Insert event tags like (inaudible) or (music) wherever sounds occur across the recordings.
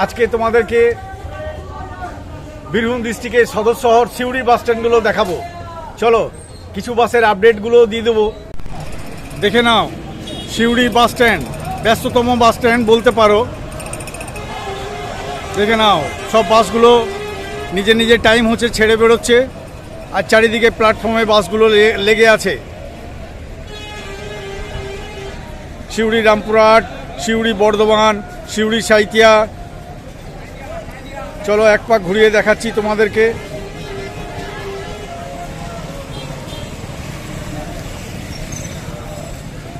আজকে তোমাদেরকে বীরভূম ডিস্ট্রিক্টের সদর শহর সিউড়ি বাস স্ট্যান্ডগুলো দেখাবো। চলো, কিছু বাসের আপডেটগুলো দিয়ে দেবো। দেখে নাও, সিউড়ি বাস স্ট্যান্ড, ব্যস্ততম বাস স্ট্যান্ড বলতে পারো। দেখে নাও, সব বাসগুলো নিজের নিজের টাইম হচ্ছে ছেড়ে বেরোচ্ছে, আর চারিদিকে প্ল্যাটফর্মে বাসগুলো লেগে আছে। সিউড়ি রামপুরহাট, সিউড়ি বর্ধমান, সিউড়ি সাইতিয়া চলো এক পাক ঘুরিয়ে দেখাচ্ছি তোমাদেরকে।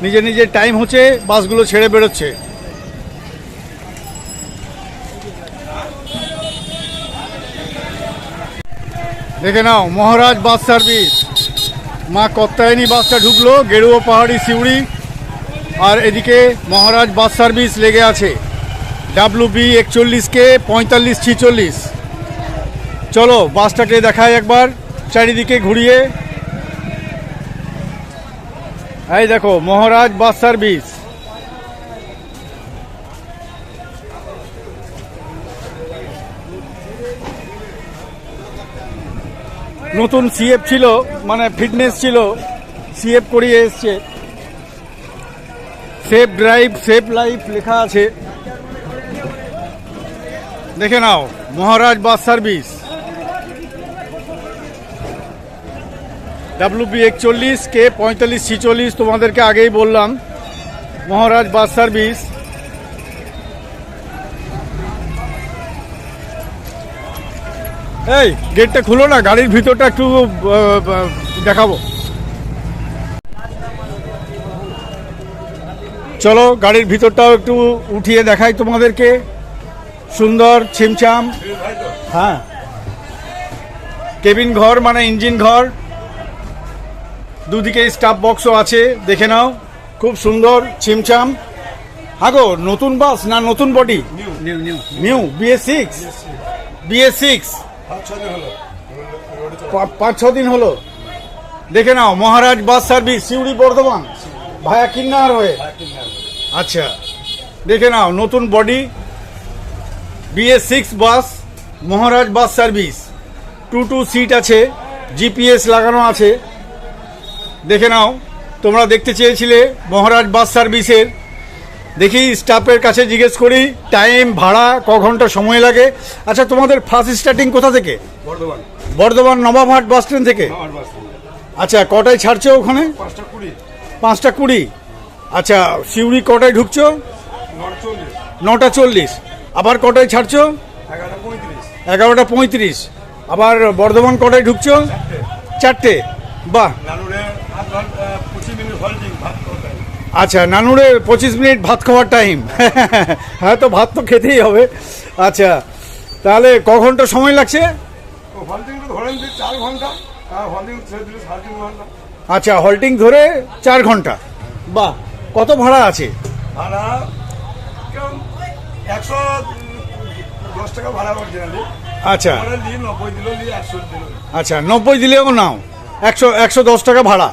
নিজের নিজের টাইম হচ্ছে, বাসগুলো ছেড়ে বেরোচ্ছে। দেখে নাও, মহারাজ বাস সার্ভিস মা কত্তায়নী বাসটা ঢুকলো, গেরুয়া পাহাড়ি সিউড়ি। আর এদিকে মহারাজ বাস সার্ভিস লেগে আছে। ডাব্লু বি একচল্লিশকে পঁয়তাল্লিশ, ছিচল্লিশ। চলো বাসটাকে দেখায় একবার, চারিদিকে ঘুরিয়ে। এই দেখো, মহারাজ বাস সার্ভিস নতুন সিএফ ছিল মানে ফিটনেস ছিল সিএফ করিয়ে এসছে। সেফ ড্রাইভ সেফ লাইফ লেখা আছে। দেখে নাও, মহারাজ বাস সার্ভিস। ডাব্লিউপি একচল্লিশ কে পঁয়তাল্লিশ ছিচল্লিশ, তোমাদেরকে আগেই বললাম, মহারাজ বাস সার্ভিস। এই, গেটটা খুলো না, গাড়ির ভিতরটা একটু দেখাবো। চলো, গাড়ির ভিতরটাও একটু উঠিয়ে দেখাই তোমাদেরকে। সুন্দর ছিমছাম। হ্যাঁ। কেবিন ঘর মানে ইঞ্জিন ঘর। দুদিকে স্টাফ বক্সও আছে দেখে নাও। খুব সুন্দর ছিমছাম। হাগো নতুন বাস না নতুন body? New BS six BS six পাঁচ ছ দিন হলো। দেখে নাও Maharaj bus service Suri Bardhaman. Via Kinnar হয়ে। আচ্ছা। দেখে নাও নতুন body. BS six bus Maharaj bus service two two seat আছে জিপিএস লাগানো আছে। দেখে নাও তোমরা দেখতে চেয়েছিলে মহারাজ বাস সার্ভিসের দেখি স্টাফের কাছে জিজ্ঞেস করি টাইম ভাড়া ক ঘণ্টা সময় লাগে। আচ্ছা তোমাদের ফার্স্ট স্টার্টিং কোথা থেকে? বর্ধমান। বর্ধমান নবাবহাট বাস স্ট্যান্ড থেকে? আচ্ছা কটায় ছাড়ছো ওখানে? পাঁচটা কুড়ি। আচ্ছা সিউড়ি কটায় ঢুকছো? নটা চল্লিশ। আবার কটায় ছাড়ছো? এগারোটা পঁয়ত্রিশ। আবার বর্ধমান কটায় ঢুকছো? চারটে। বাহ। আচ্ছা নানুরে পঁচিশ মিনিট ভাত খাওয়ার টাইম (laughs) হ্যাঁ তো ভাত তো খেতেই হবে। আচ্ছা তাহলে ক ঘণ্টা সময় লাগছে? আচ্ছা হল্টিং ধরে চার ঘণ্টা। বাহ, কত ভাড়া আছে? ভাড়া একশো দশ টাকা ভাড়া করছে না আচ্ছা। আচ্ছা নব্বই দিলেও নাও। একশো একশো দশ টাকা ভাড়া।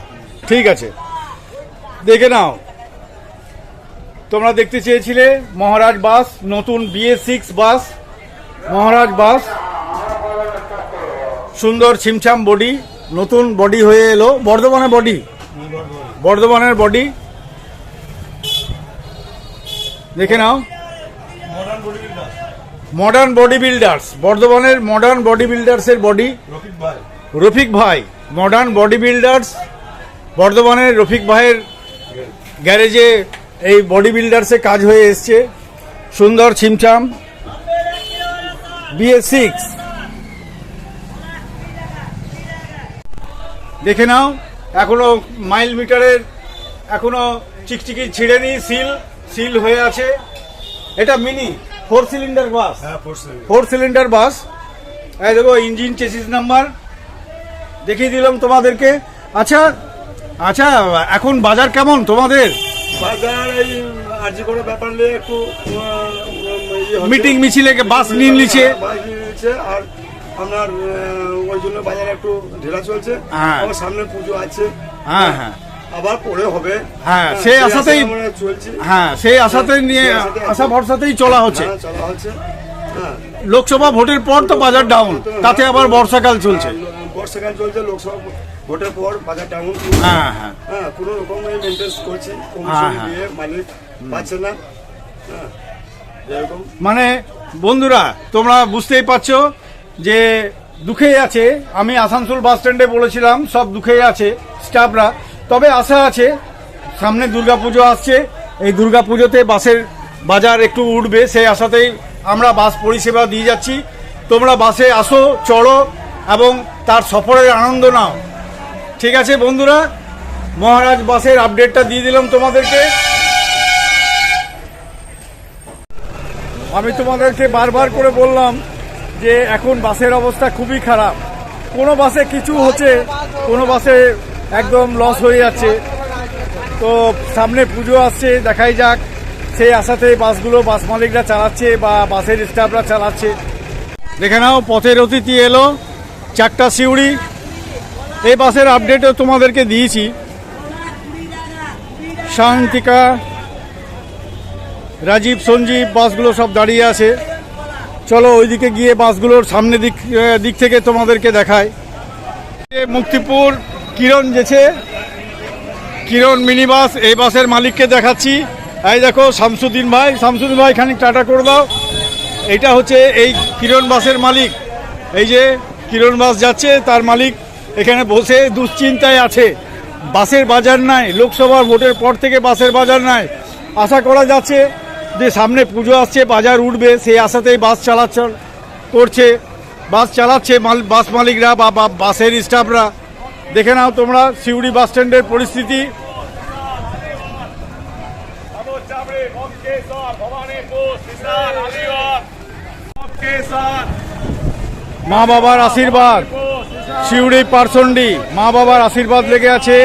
ঠিক আছে। দেখে নাও। তোমরা দেখতে চেয়েছিলে মহারাজ বাস নতুন বিএ সিক্স বাস মহারাজ বাস। সুন্দর ছিমছাম বডি নতুন বডি হয়ে এলো। বর্ধমানে বডি। বর্ধমানের বডি। দেখে নাও। মডার্ন বডি বিল্ডার্স বর্ধমানের মডার্ন বডি বিল্ডার্সের বডি রফিক ভাই। মডার্ন বডি বিল্ডার্স বর্ধমানের রফিক ভাইয়ের গ্যারেজে এই বডি বিল্ডার্সে কাজ হয়ে এসছে। সুন্দর ছিমছাম। বিএস সিক্স দেখে নাও এখনও মাইল মিটারের এখনও চিকচিকি ছিঁড়েনি সিল সিল হয়ে আছে। এটা মিনি ফোর সিলিন্ডার বাস হ্যাঁ ফোর সিলিন্ডার বাস এই দেখো ইঞ্জিন চেসিস নাম্বার দেখিয়ে দিলাম তোমাদেরকে। আচ্ছা আচ্ছা এখন বাজার কেমন তোমাদের? বাজার এই আর্জি করে ব্যাপার নিয়ে একটু মিটিং মিছিলে বাস নিয়ে নিয়ে নিচ্ছে আর আপনার ওই জন্য বাজারে একটু ঢেলা চলছে। হ্যাঁ। সামনে পুজো আছে। হ্যাঁ হ্যাঁ। আবার পরে হবে। হ্যাঁ, সেই আশাতেই- হ্যাঁ সেই আশাতেই নিয়ে আশা ভরসাতেই চলা হচ্ছে। হ্যাঁ, হচ্ছে। হ্যাঁ। লোকসভা ভোটের পর তো বাজার ডাউন তাতে আবার বর্ষাকাল চলছে। বর্ষাকাল চলছে লোকসভা ভোটের পর বাজার ডাউন হ্যাঁ হ্যাঁ। হ্যাঁ কোনো রকম মেনটেন্স করছে হ্যাঁ, কমিশন হ্যাঁ। দিয়ে মালিক পাচ্ছে না। হ্যাঁ মানে বন্ধুরা তোমরা বুঝতেই পারছ যে দুঃখেই আছে। আমি আসানসোল বাস স্ট্যান্ডে বলেছিলাম সব দুঃখেই আছে স্টাফরা। তবে আশা আছে, সামনে দুর্গাপুজো আসছে। এই দুর্গাপুজোতে বাসের বাজার একটু উঠবে, সেই আশাতেই আমরা বাস পরিষেবা দিয়ে যাচ্ছি। তোমরা বাসে আসো, চড়ো এবং তার সফরের আনন্দ নাও। ঠিক আছে বন্ধুরা, মহারাজ বাসের আপডেটটা দিয়ে দিলাম তোমাদেরকে। আমি তোমাদেরকে বারবার করে বললাম যে এখন বাসের অবস্থা খুবই খারাপ। কোনো বাসে কিছু হচ্ছে, কোনো বাসে একদম লস হয়ে যাচ্ছে। তো সামনে পুজো আসছে, দেখাই যাক। সেই আশাতে বাসগুলো, বাস মালিকরা চালাচ্ছে বা বাসের স্টাফরা চালাচ্ছে। দেখে নাও, পথের অতিথি এলো, চারটা সিউড়ি। এই বাসের আপডেটও তোমাদেরকে দিয়েছি। শান্তিকা, রাজীব, সঞ্জীব, বাসগুলো সব দাঁড়িয়ে আছে। চলো ওইদিকে গিয়ে বাসগুলোর সামনে দিক দিক থেকে তোমাদেরকে দেখায় মুক্তিপুর কিরণ যেছে কিরণ মিনি বাস এই বাসের মালিককে দেখাচ্ছি। এই দেখো, শামসুদ্দিন ভাই। শামসুদ্দিন ভাই, খানিক টাটা করে দাও। এইটা হচ্ছে এই কিরণ বাসের মালিক। এই যে কিরণ বাস যাচ্ছে, তার মালিক এখানে বসে দুশ্চিন্তায় আছে। বাসের বাজার নাই লোকসভার ভোটের পর থেকে বাসের বাজার নাই। আশা করা যাচ্ছে যে সামনে পুজো আসছে, বাজার উঠবে। সেই আশাতেই বাস চালাচ্ছে করছে। বাস চালাচ্ছে মাল- বাস মালিকরা বা বাসের স্টাফরা। দেখে নাও তোমরা সিউড়ি বাস স্ট্যান্ডের পরিস্থিতি। মা বাবার আশীর্বাদ। শিউড়ি পারসন্ডি, মা বাবার আশীর্বাদ লেগে আছে।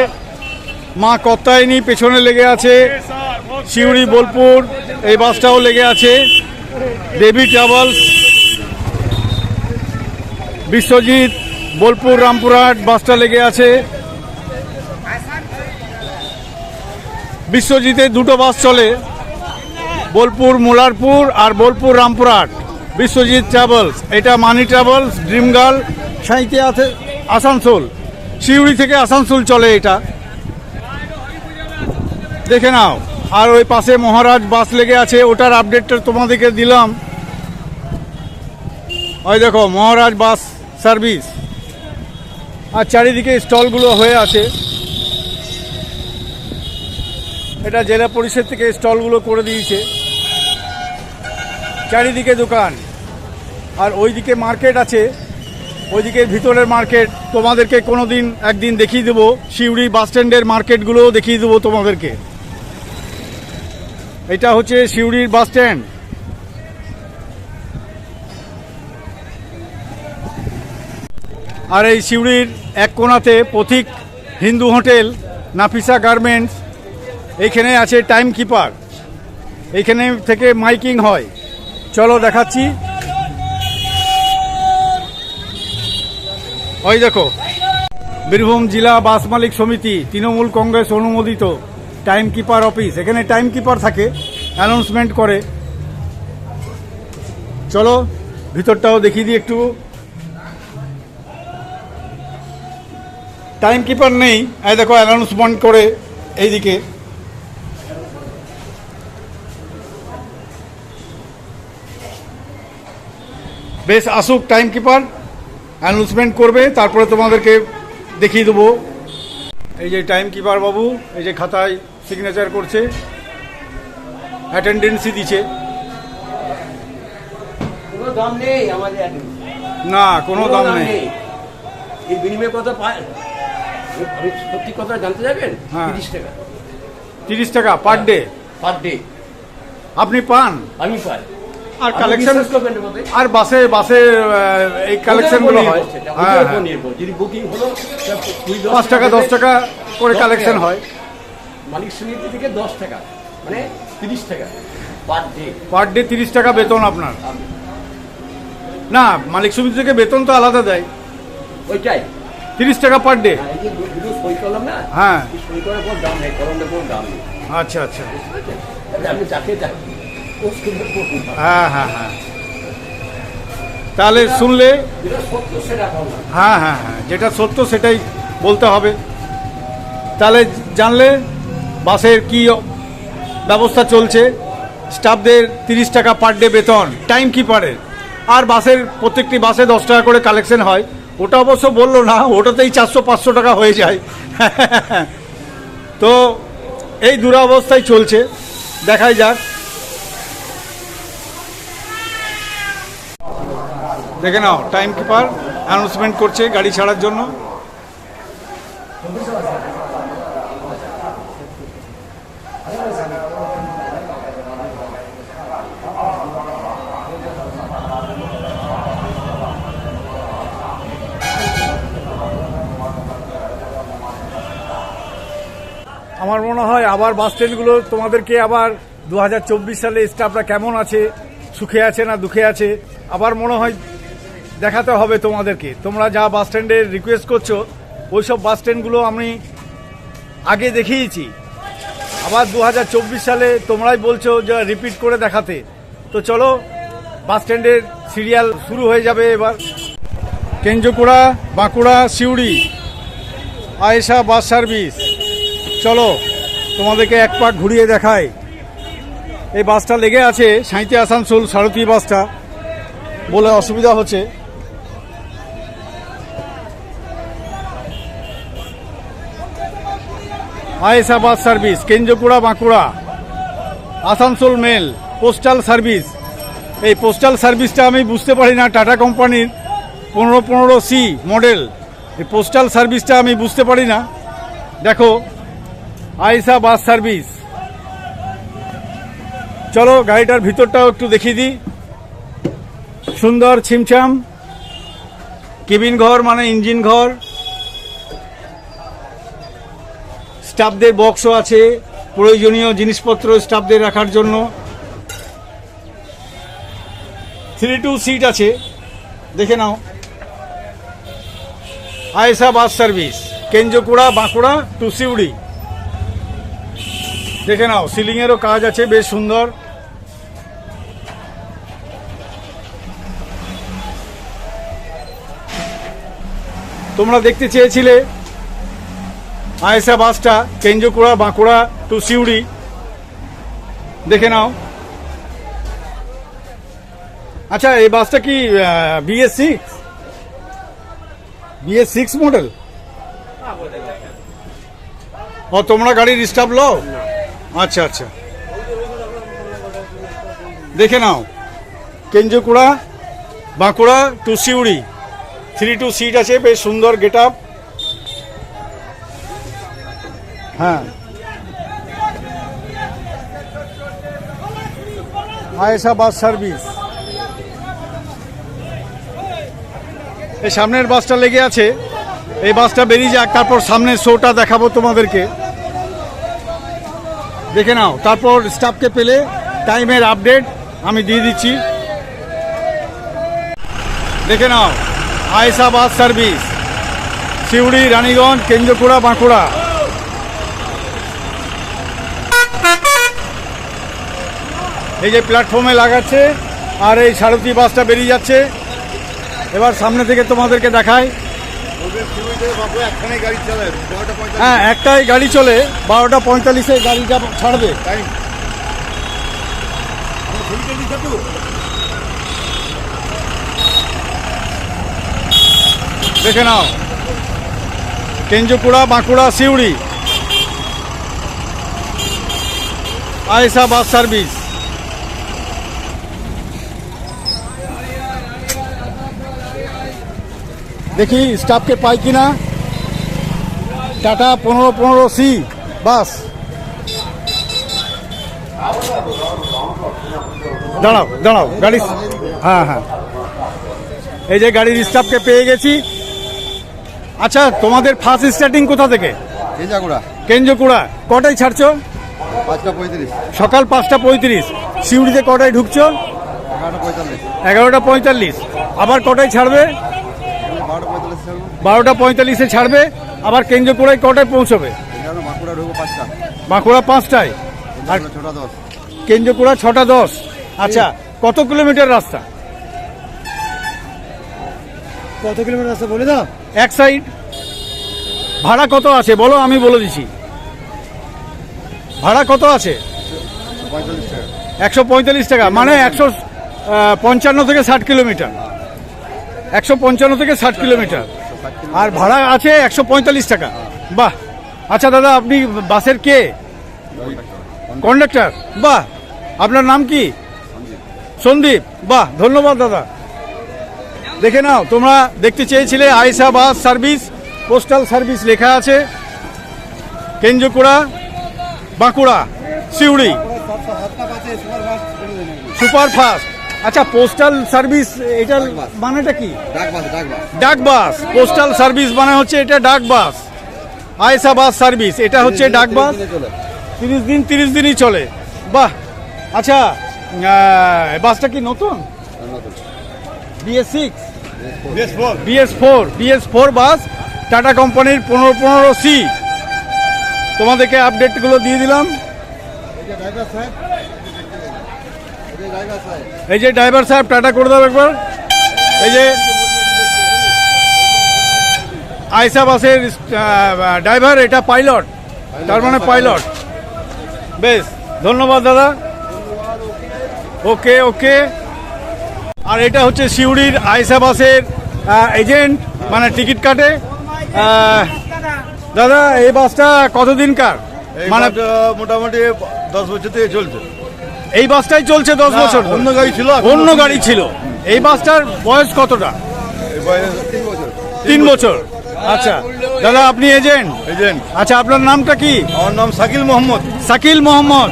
মা কত্তায়নি পেছনে লেগে আছে। শিউড়ি বোলপুর, এই বাসটাও লেগে আছে। দেবী ট্রাভেলস, বিশ্বজিৎ বোলপুর রামপুরহাট বাসটা লেগে আছে। বিশ্বজিতে দুটো বাস চলে, বোলপুর মোলারপুর আর বোলপুর রামপুরহাট। বিশ্বজিৎ ট্রাভেলস এটা মানি ট্রাভেলস ড্রিম গার্ল সাঁইতে আছে আসানসোল। শিউড়ি থেকে আসানসোল চলে এটা। দেখে নাও। আর ওই পাশে মহারাজ বাস লেগে আছে, ওটার আপডেটটা তোমাদেরকে দিলাম। ওই দেখো, মহারাজ বাস সার্ভিস আর চারিদিকে স্টলগুলো হয়ে আছে। এটা জেলা পরিষদ থেকে স্টলগুলো করে দিয়েছে। চারিদিকে দোকান। আর ওইদিকে মার্কেট আছে। ওইদিকে ভিতরের মার্কেট। তোমাদেরকে কোনো দিন একদিন দেখিয়ে দেবো। শিউড়ি বাস স্ট্যান্ডের মার্কেটগুলোও দেখিয়ে দেবো তোমাদেরকে। এটা হচ্ছে শিউড়ির বাস আর এই শিউড়ির এক কোণাতে পথিক হিন্দু হোটেল, নাফিসা গার্মেন্টস, এইখানে আছে টাইম কিপার। এইখানে থেকে মাইকিং হয়। চলো দেখাচ্ছি। ওই দেখো, বীরভূম জেলা বাস মালিক সমিতি, তৃণমূল কংগ্রেস অনুমোদিত টাইম কিপার অফিস। এখানে টাইম কিপার থাকে, অ্যানাউন্সমেন্ট করে। চলো, ভিতরটাও দেখিয়ে দিই একটু। টাইম কিপার নেই। এই দেখো অ্যানাউন্সমেন্ট করে এইদিকে। বেশ আসুক টাইম কিপার অ্যানাউন্সমেন্ট করবে তারপরে তোমাদেরকে দেখিয়ে দেবো। এই যে টাইম কিপার বাবু এই যে খাতায় সিগনেচার করছে অ্যাটেন্ডেন্সি দিচ্ছে। কোনো দাম নেই আমাদের না কোনো দাম নেই। এই বিনিময় কত সত্যি কথা জানতে যাবেন হ্যাঁ। তিরিশ টাকা। তিরিশ টাকা পার ডে পার ডে আপনি পান? আমি পাই। আর আপনি কালেকশন বিশ্বাস করবেন না বোধ আর বাসে বাসে আহ, এই কালেকশনগুলো ওদের উপর হয় নির্ভর সেটা, হ্যাঁ। ওদের উপর হ্যাঁ। নির্ভর। যদি বুকিং হলো তা কুড়ি, দশ পাঁচ টাকা দশ টাকা করে দশ কালেকশন টাকা। হয়। মালিক সমিতি থেকে দশ টাকা মানে তিরিশ টাকা পার ডে পার ডে তিরিশ টাকা বেতন আপনার। না মালিক সমিতি থেকে বেতন তো আলাদা দেয়। ওইটাই। তিরিশ টাকা পার ডে হ্যাঁ নেই আচ্ছা আচ্ছা। হ্যাঁ হ্যাঁ হ্যাঁ। তাহলে শুনলে হ্যাঁ হ্যাঁ হ্যাঁ যেটা সত্য সেটাই বলতে হবে। তাহলে জানলে বাসের কি ব্যবস্থা চলছে? স্টাফদের তিরিশ টাকা পার ডে বেতন টাইম কিপারের আর বাসের প্রত্যেকটি বাসে দশ টাকা করে কালেকশন হয়। ওটা অবশ্য বলল না, ওটাতেই চারশো পাঁচশো টাকা হয়ে যায়। তো এই দুরাবস্থাই চলছে, দেখাই যাক। দেখে নাও টাইম কিপার অ্যানাউন্সমেন্ট করছে গাড়ি ছাড়ার জন্য আমার মনে হয় আবার বাস স্ট্যান্ডগুলো তোমাদেরকে আবার দু হাজার চব্বিশ সালে স্টাফরা কেমন আছে, সুখে আছে না দুঃখে আছে, আবার মনে হয় দেখাতে হবে তোমাদেরকে। তোমরা যা বাস স্ট্যান্ডের রিকোয়েস্ট করছ ওই সব বাস স্ট্যান্ডগুলো আমি আগে দেখিয়েছি। আবার দু হাজার চব্বিশ সালে তোমরাই বলছো যে রিপিট করে দেখাতে। তো চলো, বাস স্ট্যান্ডের সিরিয়াল শুরু হয়ে যাবে এবার। Kenjakura, Bankura, Suri, Ayesha bus service. চলো। তোমাদেরকে এক পাক ঘুরিয়ে দেখায় এই বাসটা লেগে আছে সাঁইতে আসানসোল সারথী বাসটা বলে অসুবিধা হচ্ছে। Ayesha bus service Kenjakura Bankura, Asansol mail, postal service. এই পোস্টাল সার্ভিসটা আমি বুঝতে পারি না, টাটা কোম্পানির পনেরো পনেরো সি মডেল। এই পোস্টাল সার্ভিসটা আমি বুঝতে পারি না। দেখো আয়েসা বাস সার্ভিস। চলো, গাড়িটার ভিতরটাও একটু দেখিয়ে দিই। সুন্দর ছিমছাম। কেবিন ঘর মানে ইঞ্জিন ঘর। স্টাফদের বক্সও আছে, প্রয়োজনীয় জিনিসপত্র স্টাফদের রাখার জন্য। থ্রি টু সিট আছে, দেখে নাও। Ayesha bus service, Kenjakura, Bankura to Suri দেখে নাও সিলিংয়েরও কাজ আছে বেশ সুন্দর। তোমরা দেখতে চেয়েছিলে আয়েসা বাসটা কেঞ্জকুড়া বাঁকুড়া টু সিউড়ি। দেখে নাও। আচ্ছা এই বাসটা কি BS six BS six model ও তোমরা গাড়ির স্টাফ লও? আচ্ছা আচ্ছা। দেখে নাও। Kenjakura Bankura to Suri. Three two seat আছে, বেশ সুন্দর গেট আপ হ্যাঁ। Ayesha bus service. এই সামনের বাসটা লেগে আছে। এই বাসটা বেরিয়ে যাক, তারপর সামনের শোটা দেখাবো তোমাদেরকে। দেখে নাও, তারপর স্টাফকে পেলে টাইমের আপডেট আমি দিয়ে দিচ্ছি। দেখে নাও আয়েশা বাস সার্ভিস সিউড়ি রানীগঞ্জ কেন্দ্রকুড়া বাঁকুড়া। এই যে প্ল্যাটফর্মে লাগাচ্ছে, আর এই সারথি বাসটা বেরিয়ে যাচ্ছে। এবার সামনে থেকে তোমাদেরকে দেখায় হ্যাঁ একটাই গাড়ি চলে বারোটা পঁয়তাল্লিশে গাড়িটা ছাড়বে। দেখে নাও। Kenjakura Bankura Suri. Ayesha bus service. দেখি স্টাফকে পাই কিনা। টাটা পনেরো পনেরো সি বাস। দাঁড়াও দাঁড়াও গাড়ি হ্যাঁ হ্যাঁ। এই যে গাড়ির স্টাফকে পেয়ে গেছি। আচ্ছা তোমাদের ফার্স্ট স্টার্টিং কোথা থেকে? কেঞ্জাকুড়া। কটায় ছাড়ছো? সকাল পাঁচটা পঁয়ত্রিশ। সিউড়িতে কটায় ঢুকছো? এগারোটা পঁয়তাল্লিশ। এগারোটা পঁয়তাল্লিশ। আবার কটায় ছাড়বে? বারোটা পঁয়তাল্লিশে ছাড়বে আবার কেন্দ্রকোড়ায় কটায় পৌঁছবে? বাঁকুড়া পাঁচটায়। আর ছটা দশ ছটা দশ। আচ্ছা কত কিলোমিটার রাস্তা? কত কিলোমিটার রাস্তা বলে দাও। এক সাইড। ভাড়া কত আছে? বলো আমি বলে দিচ্ছি। ভাড়া কত আছে? একশো পঁয়তাল্লিশ টাকা। মানে একশো পঞ্চান্ন থেকে ষাট কিলোমিটার। একশো পঞ্চান্ন থেকে ষাট কিলোমিটার। আর ভাড়া আছে একশো পঁয়তাল্লিশ টাকা। বাহ। আচ্ছা দাদা, আপনি বাসের কে? কন্ডাক্টর। বাহ। আপনার নাম কি? সন্দীপ। বাহ, ধন্যবাদ, দাদা। দেখে নাও, তোমরা দেখতে চেয়েছিলে Ayesha bus service, postal service লেখা আছে। কেঞ্জকুড়া, বাঁকুড়া, সিউড়ি। সুপার ফাস্ট আচ্ছা পোস্টাল সার্ভিস এটার মানেটা কি? বাস ডাক বাস। পোস্টাল সার্ভিস মানে হচ্ছে এটা ডাক বাস। আয়সা বাস সার্ভিস এটা হচ্ছে ডাক বাস। তিরিশ দিন তিরিশ দিনই চলে। বাহ আচ্ছা বাসটা কি নতুন? BS six BS four BS four bus Tata কোম্পানির পনেরো পনেরো সি তোমাদেরকে আপডেটগুলো দিয়ে দিলাম ড্রাইভার সাহেব ড্রাইভার সাহেব এই যে ড্রাইভার সাহেব টাটা করে দাও একবার। এই যে আয়সা বাসের ড্রাইভার এটা পাইলট। তার মানে পাইলট। বেশ ধন্যবাদ দাদা। ওকে ওকে। আর এটা হচ্ছে সিউড়ির আয়সা বাসের এজেন্ট মানে টিকিট কাটে। দাদা এই বাসটা কতদিনকার? মানে মানে মোটামুটি দশ বছর থেকে চলছে। এই বাসটাই চলছে দশ বছর অন্য গাড়ি ছিল, অন্য গাড়ি ছিল। এই বাসটার বয়স কতটা? তিন বছর। তিন বছর। আচ্ছা দাদা আপনি এজেন্ট? এজেন্ট। আচ্ছা আপনার নামটা কি? আমার নাম শাকিল মোহাম্মদ। শাকিল মোহাম্মদ।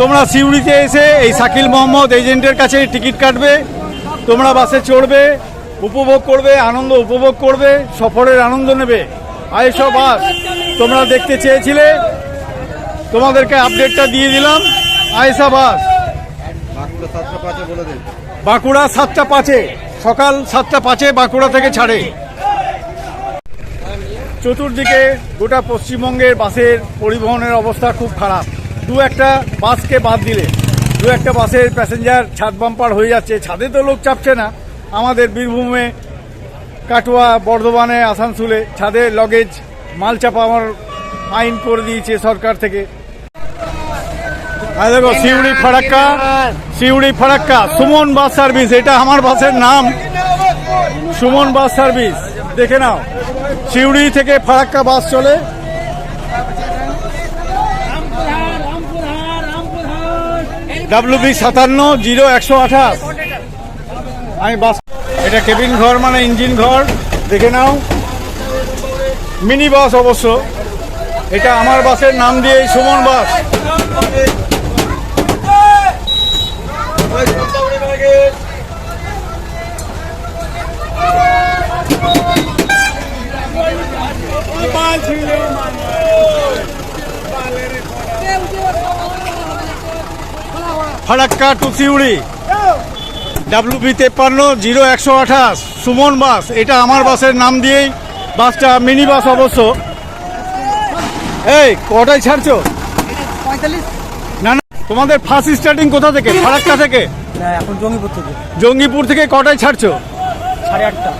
তোমরা সিউড়িতে এসে এই শাকিল মোহাম্মদ এজেন্টের কাছে টিকিট কাটবে। তোমরা বাসে চড়বে উপভোগ করবে আনন্দ উপভোগ করবে সফরের আনন্দ নেবে। আয়েশো বাস তোমরা দেখতে চেয়েছিলে। তোমাদেরকে আপডেটটা দিয়ে দিলাম। আয়েশা বাস বাঁকুড়া সাতটা পাঁচে, সকাল সাতটা পাঁচে বাঁকুড়া থেকে ছাড়ে। চতুর্দিকে গোটা পশ্চিমবঙ্গের বাসের পরিবহনের অবস্থা খুব খারাপ। দু একটা বাসকে বাদ দিলে, দু একটা বাসের প্যাসেঞ্জার ছাদ বাম্পার হয়ে যাচ্ছে, ছাদে তো লোক চাপছে না। আমাদের বীরভূমে, কাটোয়া, বর্ধমানে, আসানসোলে ছাদে লগেজ মাল চাপা আমার আইন করে দিয়েছে সরকার থেকে। আর দেখো সিউড়ি ফারাক্কা সিউড়ি ফারাক্কা সুমন বাস সার্ভিস এটা আমার বাসের নাম। সুমন বাস সার্ভিস দেখে নাও। সিউড়ি থেকে ফারাক্কা বাস চলে। ডাব্লিউ বি সাতান্ন জিরো একশো আঠাশ। আমি বাস এটা কেবিন ঘর মানে ইঞ্জিন ঘর দেখে নাও। মিনি বাস অবশ্য। এটা আমার বাসের নাম দিয়ে Suman bus. Farakka to Suri W B তেপ্পান্ন জিরো একশো আঠাশ সুমন বাস এটা আমার বাসের নাম দিয়েই বাসটা মিনি বাস অবশ্য এই কটায় ছাড়ছো না না তোমাদের ফার্স্ট স্টার্টিং কোথা থেকে ফারাক্কা থেকে এখন জঙ্গিপুর থেকে। জঙ্গিপুর থেকে কটায় ছাড়ছো? সাড়ে আটটা।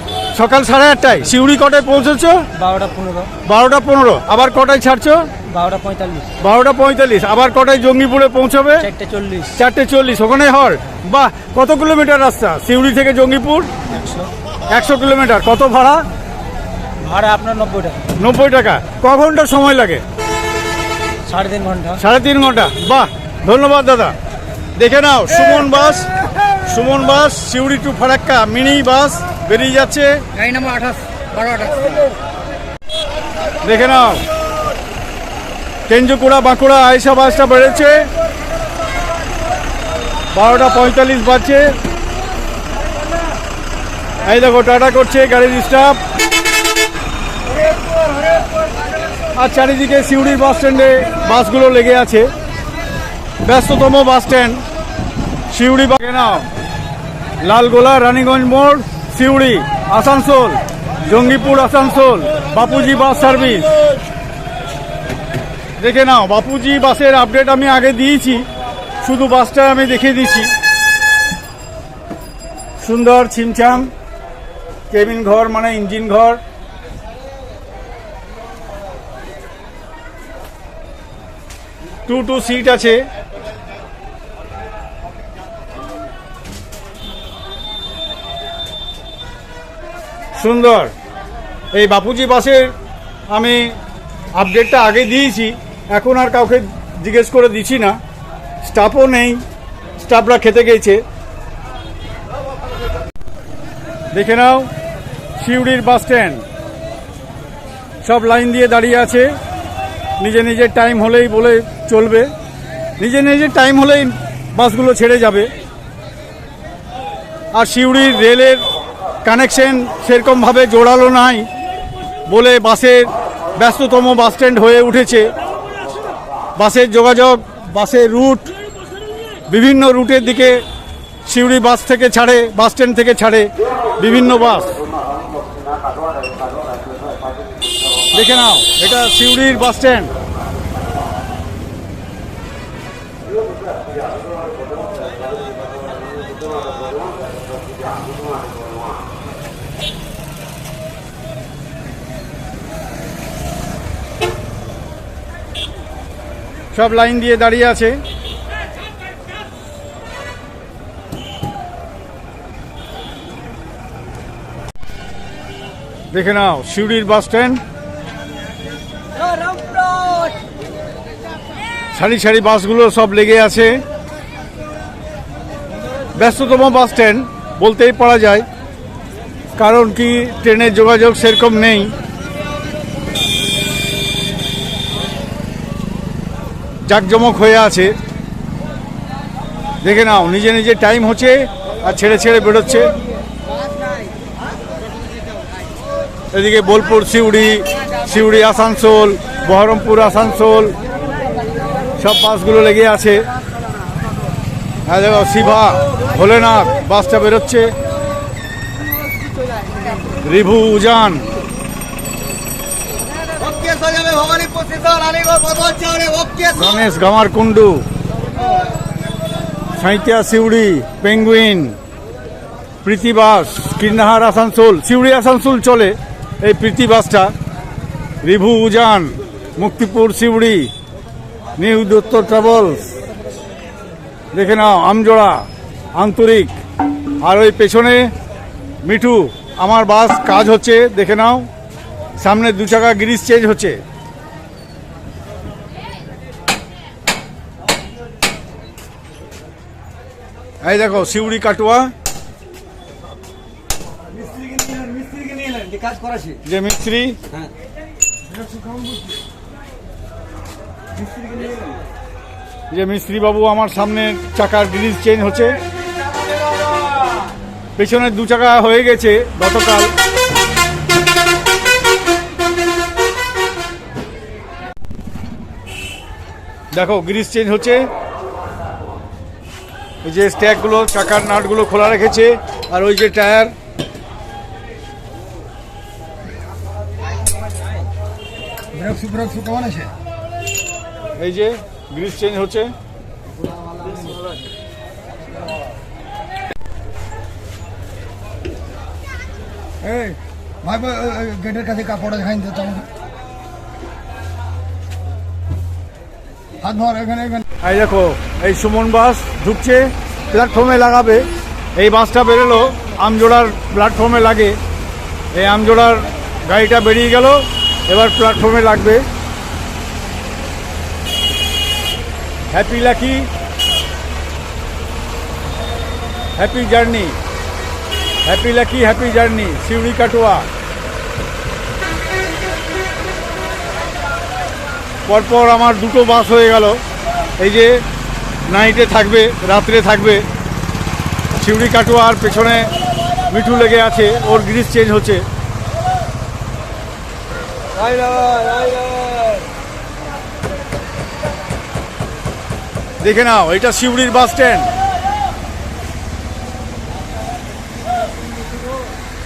সকাল সাড়ে আটটায় সিউড়ি কটায় পৌঁছেছো? বারোটা পনেরো। বারোটা পনেরো। আবার কটায় ছাড়ছো? বারোটা পঁয়তাল্লিশ। বারোটা পঁয়তাল্লিশ। আবার কটায় জঙ্গিপুরে পৌঁছবে? চারটে চল্লিশ। চারটে চল্লিশ। ওখানে হল বাহ কত কিলোমিটার রাস্তা? সিউড়ি থেকে জঙ্গিপুর? একশো। একশো কিলোমিটার। কত ভাড়া? ভাড়া আপনার নব্বই টাকা। নব্বই টাকা। ক ঘণ্টা সময় লাগে? সাড়ে তিন ঘণ্টা। সাড়ে তিন ঘণ্টা। বাহ ধন্যবাদ দাদা। দেখে নাও Suman bus. Suman bus Suri to Farakka mini bus বেরিয়ে যাচ্ছে। গাড়ি নাম্বার আঠাশ বারো আঠাশ। দেখে নাও। কেঞ্জকুড়া বাঁকুড়া আয়সা বাসটা বেড়েছে। বারোটা পঁয়তাল্লিশ বাজছে। এই দেখো টাটা করছে গাড়ির স্টাফ। আর চারিদিকে সিউড়ির বাস স্ট্যান্ডে বাসগুলো লেগে আছে। ব্যস্ততম বাস স্ট্যান্ড সিউড়ি বাগে নাও। লালগোলা, রানীগঞ্জ মোড়, সিউড়ি, আসানসোল, জঙ্গিপুর, আসানসোল, বাপুজি বাস সার্ভিস। দেখে নাও, বাপুজি বাসের আপডেট আমি আগে দিয়েছি, শুধু বাসটা আমি দেখিয়ে দিচ্ছি। সুন্দর ছিমছাম, কেবিন ঘর মানে ইঞ্জিন ঘর। টু টু সিট আছে। সুন্দর। এই বাপুজি বাসের আমি আপডেটটা আগে দিয়েছি। এখন আর কাউকে জিজ্ঞেস করে দিচ্ছি না। স্টাফও নেই। স্টাফরা খেতে গেছে। দেখে নাও শিউড়ির বাস স্ট্যান্ড সব লাইন দিয়ে দাঁড়িয়ে আছে। নিজে নিজের টাইম হলেই বলে চলবে। নিজে নিজের টাইম হলেই বাসগুলো ছেড়ে যাবে। আর সিউড়ির রেলের কানেকশন সেরকমভাবে জোড়ালো নাই বলে বাসের ব্যস্ততম বাস স্ট্যান্ড হয়ে উঠেছে। বাসের যোগাযোগ, বাসের রুট বিভিন্ন রুটের দিকে সিউড়ি বাস থেকে ছাড়ে, বাস স্ট্যান্ড থেকে ছাড়ে বিভিন্ন বাস। দেখে নাও, এটা সিউড়ির বাস স্ট্যান্ড। সব লাইন দিয়ে দাঁড়িয়ে আছে। দেখে নাও শিউড়ির বাস স্ট্যান্ড। সারি সারি বাসগুলো সব লেগে আছে। ব্যস্ততম বাস স্ট্যান্ড বলতেই পারা যায়। কারণ কি, ট্রেনের যোগাযোগ সেরকম নেই। জাঁকজমক হয়ে আছে। দেখে নাও, নিজে নিজে টাইম হচ্ছে আর ছেড়ে ছেড়ে বেরোচ্ছে। এদিকে বোলপুর, সিউড়ি সিউড়ি, আসানসোল, বহরমপুর, আসানসোল, সব বাসগুলো লেগে আছে। আর দেখো শিভা ভোলেনাথ, বাসটা বেরোচ্ছে। রিভু, উজান গণেশ গামার কুণ্ডু সাঁইতিয়া সিউড়ি, পেঙ্গুইন প্রীতিবাস কীর্ণাহার আসানসোল, সিউড়ি আসানসোল চলে এই প্রীতি বাসটা। Ribhu Ujan, Muktipur Suri, new Dutta travels. দেখে নাও, আমজোড়া, আন্তরিক। আর ওই পেছনে মিঠু, আমার বাস, কাজ হচ্ছে, দেখে নাও। সামনে দু চাকা গ্রিস চেঞ্জ হচ্ছে। এই দেখো, সিউড়ি কাটুয়া। যে মিস্ত্রি। যে মিস্ত্রি বাবু আমার সামনে চাকার গ্রিজ চেঞ্জ হচ্ছে। পেছনের দু চাকা হয়ে গেছে গতকাল। দেখো গ্রিজ চেঞ্জ হচ্ছে। এই যে স্ট্যাকগুলো চাকার নাটগুলো খোলা রেখেছে আর ওই যে টায়ার। এই যে গ্রিস চেঞ্জ হচ্ছে। এই ভাই ভাই, ওই, ওই গেটের কাছে কাপড় দেখাই দিত হাত ধর, এখানে এখানে। এই দেখো, এই সুমন বাস ঢুকছে, প্ল্যাটফর্মে লাগাবে। এই বাসটা বেরোলো, আমজোড়ার প্ল্যাটফর্মে লাগে। এই আমজোড়ার গাড়িটা বেরিয়ে গেল, এবার প্ল্যাটফর্মে লাগবে। Happy lucky. Happy journey. Happy lucky, happy journey, Suri Katwa. পরপর আমার দুটো বাস হয়ে গেল। এই যে নাইটে থাকবে রাত্রে থাকবে। শিউড়ি কাটুয়া আর পেছনে মিঠু লেগে আছে ওর গ্রিজ চেঞ্জ হচ্ছে। দেখে নাও এটা শিউড়ির বাস স্ট্যান্ড।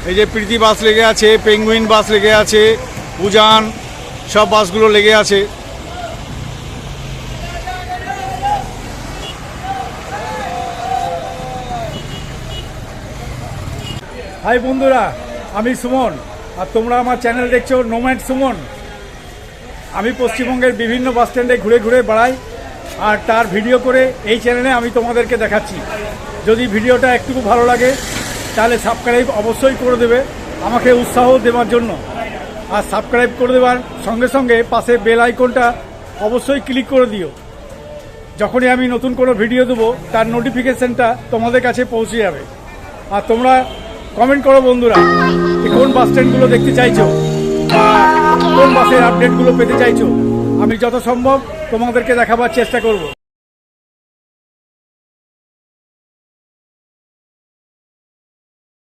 এই যে প্রীতি বাস লেগে আছে পেঙ্গুইন বাস লেগে আছে উজান সব বাসগুলো লেগে আছে। হাই বন্ধুরা, আমি সুমন, আর তোমরা আমার চ্যানেল দেখছ নোম্যাড সুমন আমি পশ্চিমবঙ্গের বিভিন্ন বাস স্ট্যান্ডে ঘুরে ঘুরে বেড়াই, আর তার ভিডিও করে এই চ্যানেলে আমি তোমাদেরকে দেখাচ্ছি। যদি ভিডিওটা একটুকু ভালো লাগে, তাহলে সাবস্ক্রাইব অবশ্যই করে দেবে, আমাকে উৎসাহ দেওয়ার জন্য। আর সাবস্ক্রাইব করে দেওয়ার সঙ্গে সঙ্গে পাশে বেল আইকনটা অবশ্যই ক্লিক করে দিও। যখনই আমি নতুন কোনো ভিডিও দেবো, তার নোটিফিকেশনটা তোমাদের কাছে পৌঁছে যাবে। আর তোমরা কমেন্ট করো বন্ধুরা, যে কোন বাস স্ট্যান্ডগুলো দেখতে চাইছো? কোন বাসের আপডেটগুলো পেতে চাইছো? আমি যত সম্ভব তোমাদেরকে দেখাবার চেষ্টা করব।